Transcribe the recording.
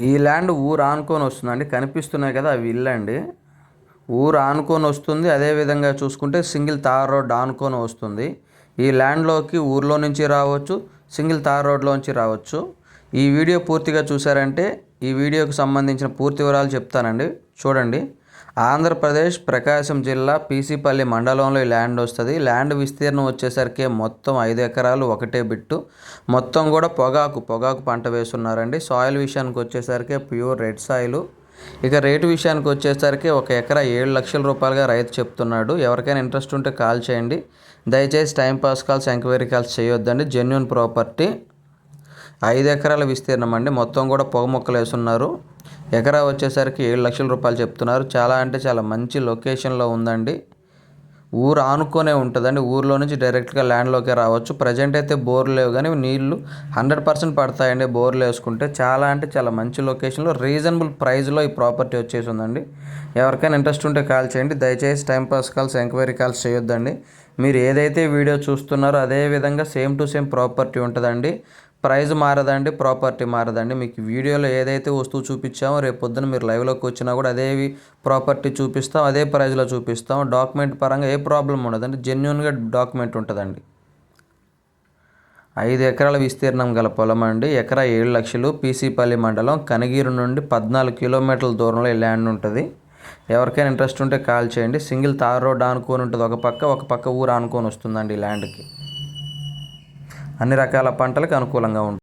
ఈ ల్యాండ్ ఊరు ఆనుకొని వస్తుందండి. కనిపిస్తున్నాయి కదా అవి ఇల్లు అండి. ఊరు ఆనుకొని వస్తుంది. అదేవిధంగా చూసుకుంటే సింగిల్ తార్ రోడ్ ఆనుకొని వస్తుంది. ఈ ల్యాండ్లోకి ఊర్లో నుంచి రావచ్చు సింగిల్ తార్ రోడ్లోంచి రావచ్చు. ఈ వీడియో పూర్తిగా చూసారంటే ఈ వీడియోకి సంబంధించిన పూర్తి వివరాలు చెప్తానండి. చూడండి. ఆంధ్రప్రదేశ్ ప్రకాశం జిల్లా పీసీపల్లి మండలంలో ఈ ల్యాండ్ వస్తుంది. ల్యాండ్ విస్తీర్ణం వచ్చేసరికి మొత్తం ఐదు ఎకరాలు ఒకటే బిట్టు. మొత్తం కూడా పొగాకు పొగాకు పంట వేస్తున్నారండి. సాయిల్ విషయానికి వచ్చేసరికి ప్యూర్ రెడ్ సాయిల్. ఇక రేటు విషయానికి వచ్చేసరికి ఒక ఎకరా ఏడు లక్షల రూపాయలుగా రైతు చెప్తున్నాడు. ఎవరికైనా ఇంట్రెస్ట్ ఉంటే కాల్ చేయండి. దయచేసి టైంపాస్ కాల్స్ ఎంక్వైరీ కాల్స్ చేయొద్దండి. Genuine property. ఐదు ఎకరాల విస్తీర్ణం అండి. మొత్తం కూడా పొగ మొక్కలు వేస్తున్నారు. ఎకరా వచ్చేసరికి ఏడు లక్షల రూపాయలు చెప్తున్నారు. చాలా అంటే చాలా మంచి లొకేషన్లో ఉందండి. ఊరు ఆనుకొనే ఉంటుందండి. ఊర్లో నుంచి డైరెక్ట్గా ల్యాండ్లోకి రావచ్చు. ప్రజెంట్ అయితే బోర్లు లేవు కానీ నీళ్ళు హండ్రెడ్ పర్సెంట్ పడతాయండి బోర్లు వేసుకుంటే. చాలా అంటే చాలా మంచి లొకేషన్లో రీజనబుల్ ప్రైస్లో ఈ ప్రాపర్టీ వచ్చేసి ఉందండి. ఎవరికైనా ఇంట్రెస్ట్ ఉంటే కాల్ చేయండి. దయచేసి టైంపాస్ కాల్స్ ఎంక్వైరీ కాల్స్ చేయొద్దండి. మీరు ఏదైతే వీడియో చూస్తున్నారో అదే విధంగా సేమ్ టు సేమ్ ప్రాపర్టీ ఉంటుందండి. ప్రైజ్ మారదండి ప్రాపర్టీ మారదండి. మీకు వీడియోలో ఏదైతే వస్తువు చూపించామో రేపు పొద్దున మీరు లైవ్లోకి వచ్చినా కూడా అదే ప్రాపర్టీ చూపిస్తాం అదే ప్రైజ్లో చూపిస్తాం. డాక్యుమెంట్ పరంగా ఏ ప్రాబ్లం ఉండదండి జెన్యున్గా డాక్యుమెంట్ ఉంటుందండి. ఐదు ఎకరాల విస్తీర్ణం గల పొలం అండి. ఎకరా ఏడు లక్షలు. పీసీపల్లి మండలం కనగిరి నుండి పద్నాలుగు కిలోమీటర్ల దూరంలో ఈ ల్యాండ్ ఉంటుంది. ఎవరికైనా ఇంట్రెస్ట్ ఉంటే కాల్ చేయండి. సింగిల్ తార్ రోడ్ అనుకోని ఉంటుంది. ఒక పక్క ఒక పక్క ఊరు అనుకోని వస్తుందండి ఈ ల్యాండ్కి. అన్ని రకాల పంటలకు అనుకూలంగా ఉంటుంది.